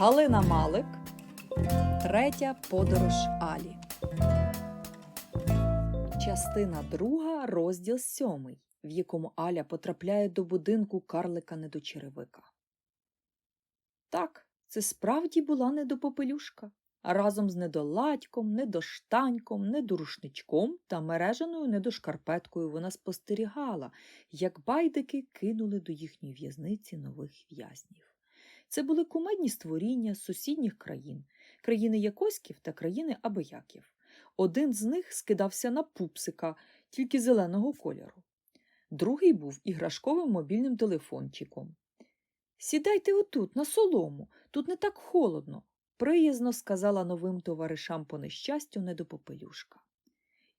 Галина Малик. Третя подорож Алі. Частина друга, розділ сьомий, в якому Аля потрапляє до будинку карлика недочеревика. Так, це справді була недопопелюшка. Разом з недоладьком, недоштаньком, недорушничком та мережаною недошкарпеткою вона спостерігала, як байдики кинули до їхньої в'язниці нових в'язнів. Це були кумедні створіння сусідніх країн, країни Якоськів та країни Абияків. Один з них скидався на пупсика, тільки зеленого кольору. Другий був іграшковим мобільним телефончиком. Сідайте отут, на солому, тут не так холодно, приязно сказала новим товаришам по нещастю недопопелюшка.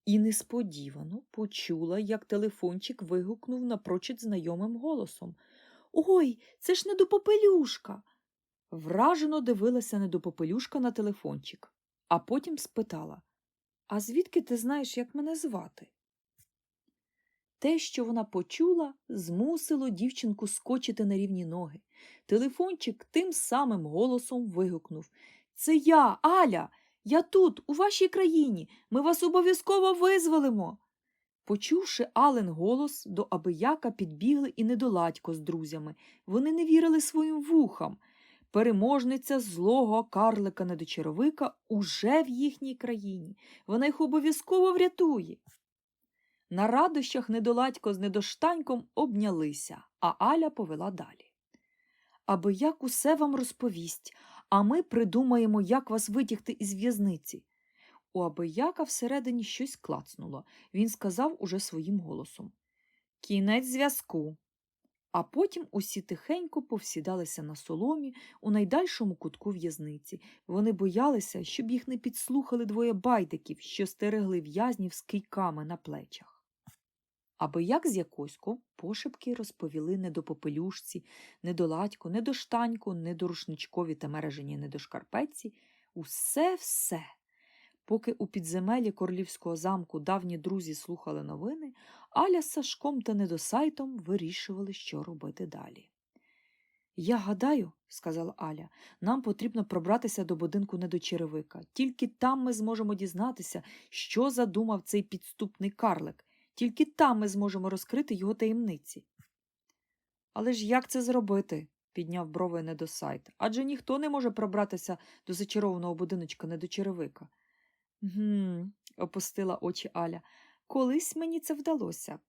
І несподівано почула, як телефончик вигукнув напрочуд знайомим голосом. Ой, це ж недопопелюшка. Вражено дивилася недопопелюшка на телефончик, а потім спитала А звідки ти знаєш, як мене звати? Те, що вона почула, змусило дівчинку скочити на рівні ноги. Телефончик тим самим голосом вигукнув Це я, Аля, я тут, у вашій країні. Ми вас обов'язково визволимо. Почувши Ален голос, до абияка підбігли і недоладько з друзями. Вони не вірили своїм вухам. Переможниця злого карлика недочаровика уже в їхній країні. Вона їх обов'язково врятує. На радощах недоладько з недоштаньком обнялися, а Аля повела далі. Аби як усе вам розповість, а ми придумаємо, як вас витягти із в'язниці. У Абияка всередині щось клацнуло. Він сказав уже своїм голосом Кінець зв'язку. А потім усі тихенько повсідалися на соломі у найдальшому кутку в'язниці. Вони боялися, щоб їх не підслухали двоє байдиків, що стерегли в'язнів з кийками на плечах. Аби як з якоську пошепки розповіли недопопелюшці, недоладьку, недоштаньку, недорушничкові та мережені недошкарпетці усе-все. Поки у підземелі королівського замку давні друзі слухали новини, Аля з Сашком та недосайтом вирішували, що робити далі. Я гадаю, сказала Аля, нам потрібно пробратися до будинку недочеревика. Тільки там ми зможемо дізнатися, що задумав цей підступний карлик. Тільки там ми зможемо розкрити його таємниці. Але ж як це зробити? підняв брови недосайт. Адже ніхто не може пробратися до зачарованого будиночка недочеревика. Гм, опустила очі Аля. Колись мені це вдалося.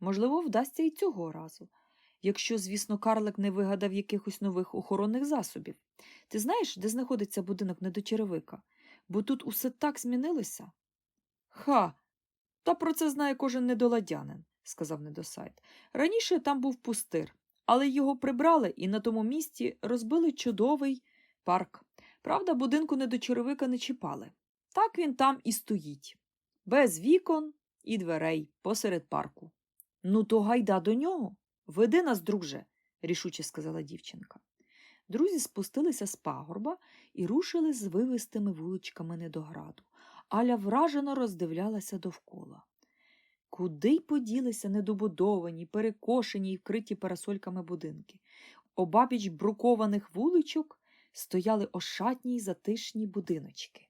Можливо, вдасться і цього разу. Якщо, звісно, карлик не вигадав якихось нових охоронних засобів. Ти знаєш, де знаходиться будинок недочеревика? Бо тут усе так змінилося. Ха, та про це знає кожен недоладянин, сказав недосайт. Раніше там був пустир, але його прибрали і на тому місці розбили чудовий парк. Правда, будинку недочеревика не чіпали. Так він там і стоїть, без вікон і дверей посеред парку. Ну, то гайда до нього. Веди нас, друже, рішуче сказала дівчинка. Друзі спустилися з пагорба і рушили з вивистими вуличками недограду. Аля вражено роздивлялася довкола. Куди й поділися недобудовані, перекошені й вкриті парасольками будинки. Обабіч брукованих вуличок стояли ошатні й затишні будиночки.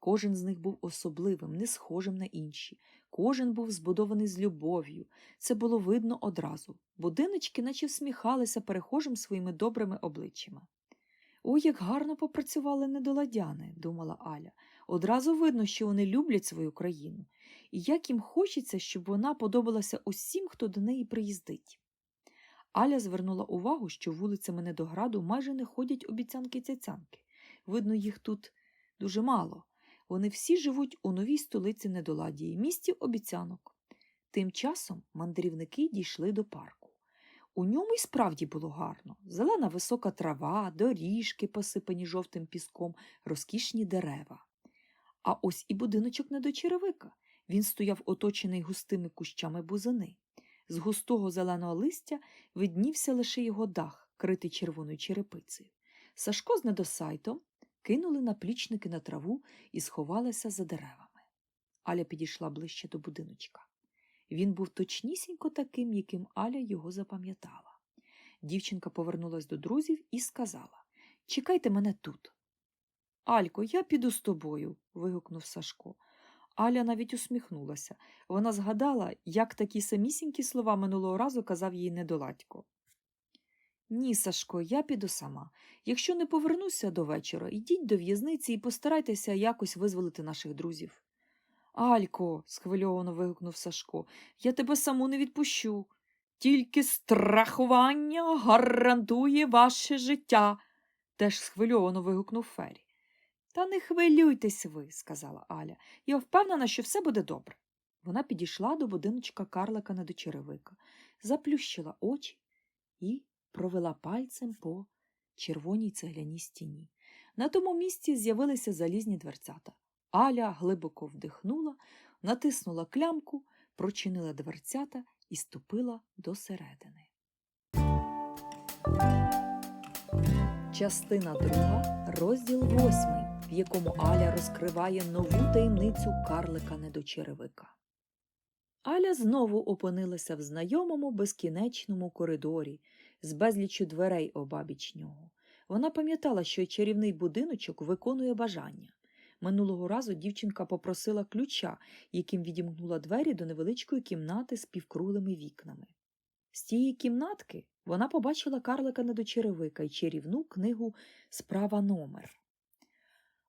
Кожен з них був особливим, не схожим на інші. Кожен був збудований з любов'ю. Це було видно одразу. Будиночки наче всміхалися перехожим своїми добрими обличчями. Ой, як гарно попрацювали недоладяни, думала Аля. Одразу видно, що вони люблять свою країну, і як їм хочеться, щоб вона подобалася усім, хто до неї приїздить. Аля звернула увагу, що вулицями Недограду майже не ходять обіцянки-цяцянки. Видно, їх тут дуже мало. Вони всі живуть у новій столиці Недоладії, місті обіцянок. Тим часом мандрівники дійшли до парку. У ньому й справді було гарно зелена висока трава, доріжки, посипані жовтим піском, розкішні дерева. А ось і будиночок недочеревика. Він стояв оточений густими кущами бузини. З густого зеленого листя виднівся лише його дах, критий червоною черепицею. Сашко з недосайтом кинули наплічники на траву і сховалися за деревами. Аля підійшла ближче до будиночка. Він був точнісінько таким, яким Аля його запам'ятала. Дівчинка повернулась до друзів і сказала Чекайте мене тут. Алько, я піду з тобою. вигукнув Сашко. Аля навіть усміхнулася. Вона згадала, як такі самісінькі слова минулого разу казав їй недоладько. Ні, Сашко, я піду сама. Якщо не повернуся до вечора, йдіть до в'язниці і постарайтеся якось визволити наших друзів. Алько, схвильовано вигукнув Сашко, я тебе саму не відпущу. Тільки страхування гарантує ваше життя, теж схвильовано вигукнув Фері. Та не хвилюйтесь ви, сказала Аля. Я впевнена, що все буде добре. Вона підійшла до будиночка карлика недочеревика, заплющила очі і провела пальцем по червоній цегляній стіні. На тому місці з'явилися залізні дверцята. Аля глибоко вдихнула, натиснула клямку, прочинила дверцята і ступила до середини. Частина друга, розділ восьмий, в якому Аля розкриває нову таємницю карлика недочеревика. Аля знову опинилася в знайомому безкінечному коридорі з безліччю дверей обабіч нього. Вона пам'ятала, що чарівний будиночок виконує бажання. Минулого разу дівчинка попросила ключа, яким відімкнула двері до невеличкої кімнати з півкруглими вікнами. З тієї кімнатки вона побачила карлика недочеревика і чарівну книгу Справа номер.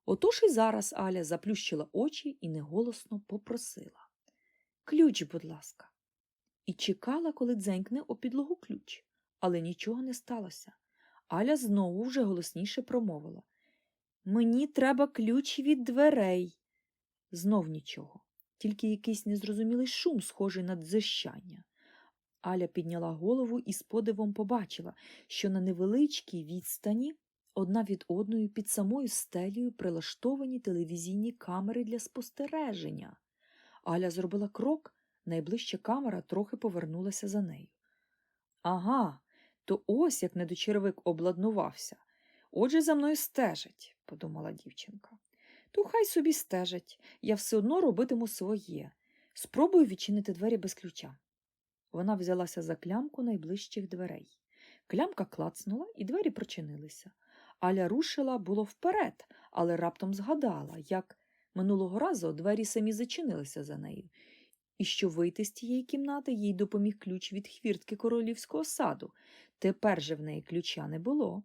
Отож і зараз Аля заплющила очі і неголосно попросила Ключ, будь ласка. І чекала, коли дзенькне о підлогу ключ, але нічого не сталося. Аля знову вже голосніше промовила Мені треба ключ від дверей. Знов нічого, тільки якийсь незрозумілий шум, схожий на дзищання. Аля підняла голову і з подивом побачила, що на невеличкій відстані одна від одної під самою стелею прилаштовані телевізійні камери для спостереження. Аля зробила крок, найближча камера трохи повернулася за нею. Ага, то ось як недочервик обладнувався. Отже, за мною стежать, подумала дівчинка. То хай собі стежать, я все одно робитиму своє. Спробую відчинити двері без ключа. Вона взялася за клямку найближчих дверей. Клямка клацнула, і двері прочинилися. Аля рушила було вперед, але раптом згадала, як минулого разу двері самі зачинилися за нею, і що вийти з тієї кімнати їй допоміг ключ від хвіртки королівського саду. Тепер же в неї ключа не було.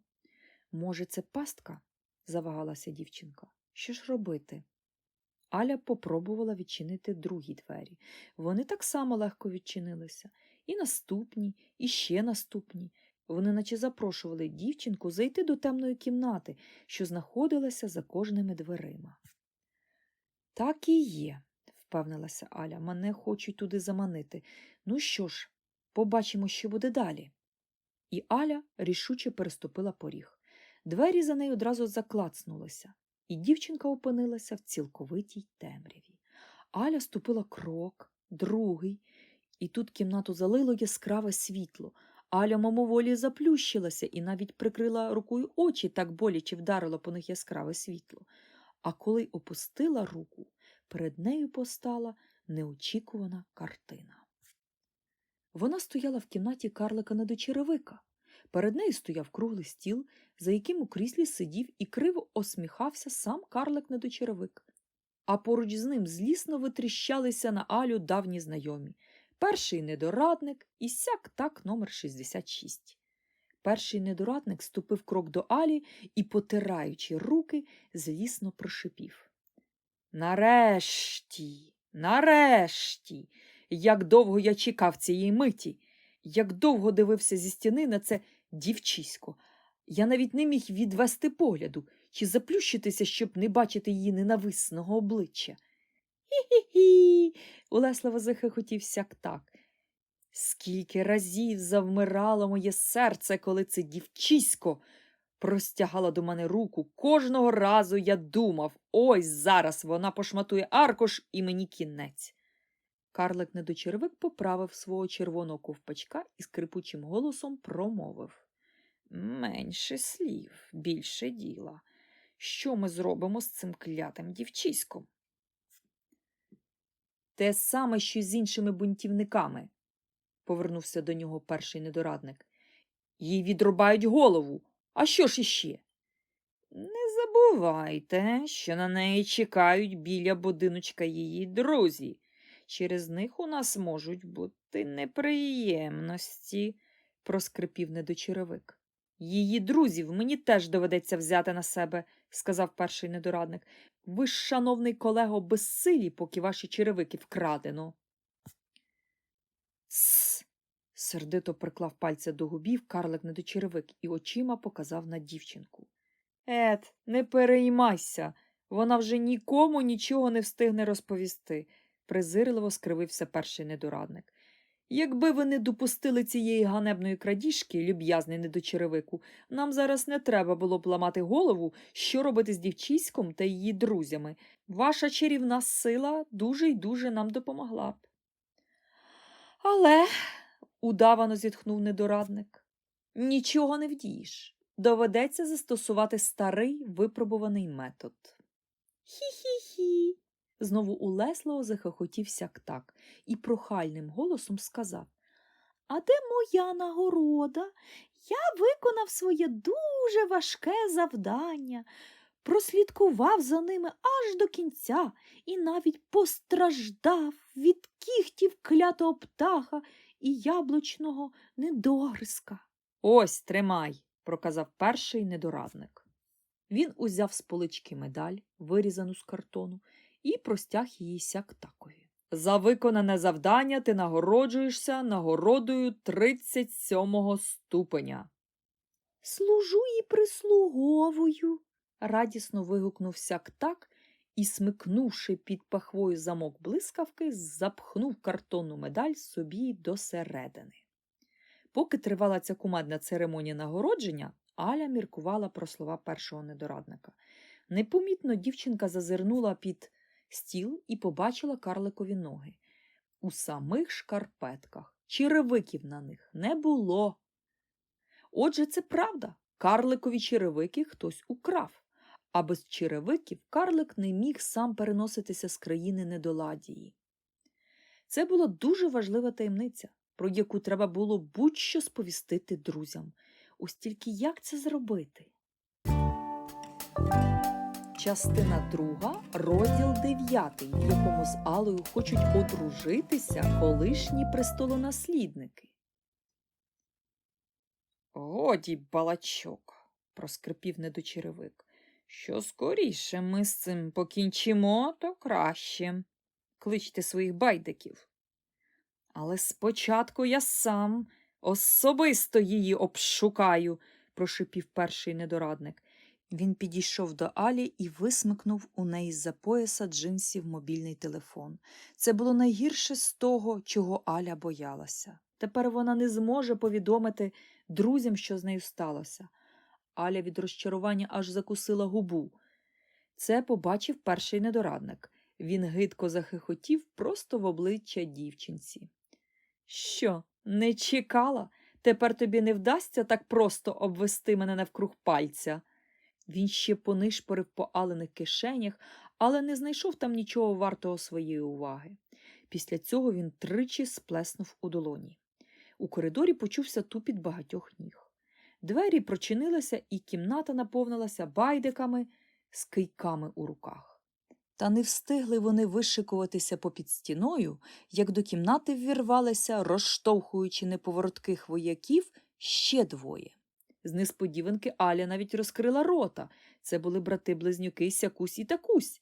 Може, це пастка? завагалася дівчинка. Що ж робити? Аля попробувала відчинити другі двері. Вони так само легко відчинилися. І наступні, і ще наступні. Вони наче запрошували дівчинку зайти до темної кімнати, що знаходилася за кожними дверима. Так і є, впевнилася Аля. Мене хочуть туди заманити. Ну що ж, побачимо, що буде далі. І Аля рішуче переступила поріг. Двері за нею одразу заклацнулися, і дівчинка опинилася в цілковитій темряві. Аля ступила крок, другий, і тут кімнату залило яскраве світло. Аля мимоволі заплющилася і навіть прикрила рукою очі, так боляче вдарило по них яскраве світло. А коли опустила руку, перед нею постала неочікувана картина. Вона стояла в кімнаті карлика недочеревика. Перед нею стояв круглий стіл, за яким у кріслі сидів і криво осміхався сам карлик недочеревик. А поруч з ним злісно витріщалися на Алю давні знайомі. Перший недорадник і сяк так номер 66. Перший недорадник ступив крок до Алі і, потираючи руки, злісно прошипів. Нарешті, нарешті, як довго я чекав цієї миті, як довго дивився зі стіни на це дівчисько. Я навіть не міг відвести погляду чи заплющитися, щоб не бачити її ненависного обличчя. Хі-хі-хі, улесливо захихотів сяк так. Скільки разів завмирало моє серце, коли це дівчисько простягала до мене руку. Кожного разу я думав, ось зараз вона пошматує аркуш і мені кінець. Карлик недочервик поправив свого червоного ковпачка і скрипучим голосом промовив Менше слів, більше діла. Що ми зробимо з цим клятим дівчиськом? Те саме, що з іншими бунтівниками, повернувся до нього перший недорадник. Їй відрубають голову. А що ж іще? Не забувайте, що на неї чекають біля будиночка її друзі. Через них у нас можуть бути неприємності, проскрипів недочеревик. Її друзів мені теж доведеться взяти на себе, сказав перший недорадник. Ви ж, шановний колего, безсилі, поки ваші черевики вкрадено. Сердито приклав пальця до губів карлик недочеревик і очима показав на дівчинку. Ет, не переймайся, вона вже нікому нічого не встигне розповісти, презирливо скривився перший недорадник. Якби ви не допустили цієї ганебної крадіжки, люб'язний недочеревику, нам зараз не треба було б ламати голову, що робити з дівчиськом та її друзями. Ваша чарівна сила дуже й дуже нам допомогла б. Але, удавано зітхнув недорадник, нічого не вдієш. Доведеться застосувати старий випробуваний метод. Хі-хі-хі. Знову улесливо захохотів сяк-так і прохальним голосом сказав А де моя нагорода? Я виконав своє дуже важке завдання, прослідкував за ними аж до кінця і навіть постраждав від кіхтів клятого птаха і яблучного недогризка. Ось тримай, проказав перший недорадник. Він узяв з полички медаль, вирізану з картону, і простяг її сяк-такові. За виконане завдання ти нагороджуєшся нагородою 37 ступеня. Служу і прислуговую, радісно вигукнув сяк-так і, смикнувши під пахвою замок блискавки, запхнув картонну медаль собі досередини. Поки тривала ця кумедна церемонія нагородження, Аля міркувала про слова першого недорадника. Непомітно дівчинка зазирнула під стіл і побачила карликові ноги. У самих шкарпетках, черевиків на них не було. Отже, це правда. Карликові черевики хтось украв, а без черевиків карлик не міг сам переноситися з країни недоладії. Це була дуже важлива таємниця, про яку треба було будь-що сповістити друзям. Ось тільки як це зробити? Частина друга, розділ дев'ятий, в якому з Алою хочуть одружитися колишні престолонаслідники. Годі, балачок, проскрипів недочеревик. Що скоріше ми з цим покінчимо, то краще. Кличте своїх байдиків. Але спочатку я сам особисто її обшукаю, прошипів перший недорадник. Він підійшов до Алі і висмикнув у неї з-за пояса джинсів мобільний телефон. Це було найгірше з того, чого Аля боялася. Тепер вона не зможе повідомити друзям, що з нею сталося. Аля від розчарування аж закусила губу. Це побачив перший недорадник. Він гидко захихотів просто в обличчя дівчинці. Що, не чекала? Тепер тобі не вдасться так просто обвести мене навкруг пальця. Він ще понишпорив по алених кишенях, але не знайшов там нічого вартого своєї уваги. Після цього він тричі сплеснув у долоні. У коридорі почувся тупіт багатьох ніг. Двері прочинилися, і кімната наповнилася байдиками з кийками у руках. Та не встигли вони вишикуватися попід стіною, як до кімнати ввірвалися, розштовхуючи неповоротких вояків, ще двоє. З несподіванки Аля навіть розкрила рота. Це були брати-близнюки Сякусь і Такусь.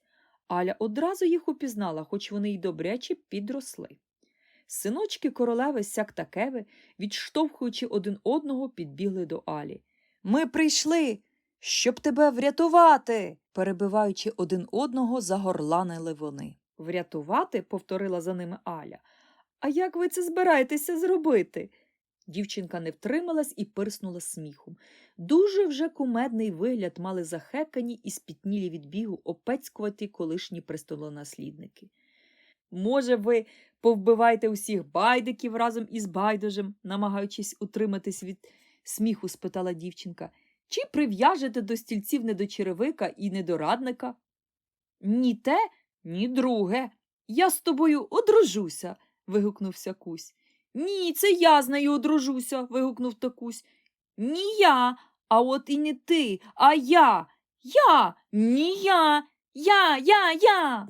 Аля одразу їх упізнала, хоч вони й добряче підросли. Синочки королеви Сяктакеви, відштовхуючи один одного, підбігли до Алі. Ми прийшли, щоб тебе врятувати, перебиваючи один одного, загорланили вони. Врятувати? повторила за ними Аля. А як ви це збираєтеся зробити? Дівчинка не втрималась і пирснула сміхом. Дуже вже кумедний вигляд мали захекані і спітнілі від бігу опецькуваті колишні престолонаслідники. Може, ви повбиваєте усіх байдиків разом із байдужем, намагаючись утриматись від сміху, спитала дівчинка, чи прив'яжете до стільців недочеревика і недорадника? Ні те, ні друге. Я з тобою одружуся. вигукнувся Кусь. Ні, це я з нею одружуся. вигукнув Такусь. Ні я, а от і не ти, а я. Я, ні я, я, я, я.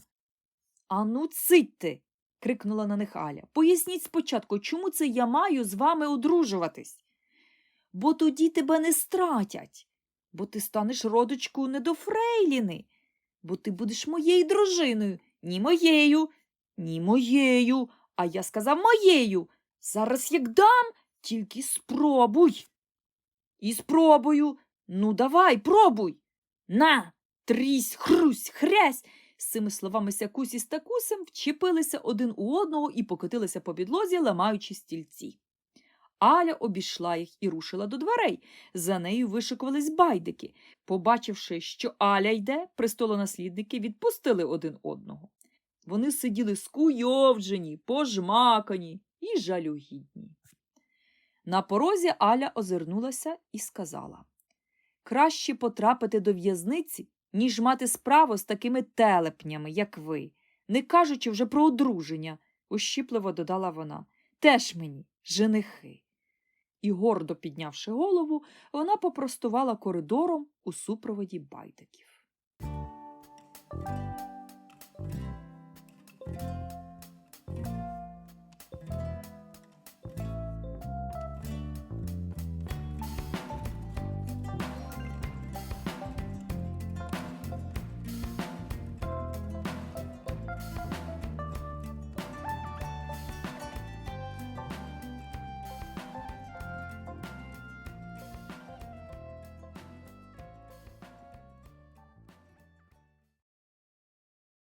Ану, цитьте, крикнула на них Аля. Поясніть спочатку, чому це я маю з вами одружуватись? Бо тоді тебе не стратять, бо ти станеш родичкою не до Фрейліни, бо ти будеш моєю дружиною, ні моєю, ні моєю, а я сказав моєю. Зараз як дам, тільки спробуй. І спробую. Ну, давай, пробуй. На, трісь, хрусь, хрясь. З цими словами сякусі з такусем вчепилися один у одного і покотилися по підлозі, ламаючи стільці. Аля обійшла їх і рушила до дверей. За нею вишикувались байдики. Побачивши, що Аля йде, престолонаслідники відпустили один одного. Вони сиділи скуйовджені, пожмакані і жалюгідні. На порозі Аля озирнулася і сказала Краще потрапити до в'язниці, ніж мати справу з такими телепнями, як ви, не кажучи вже про одруження, ущіпливо додала вона. Теж мені, женихи. І, гордо піднявши голову, вона попростувала коридором у супроводі байдиків.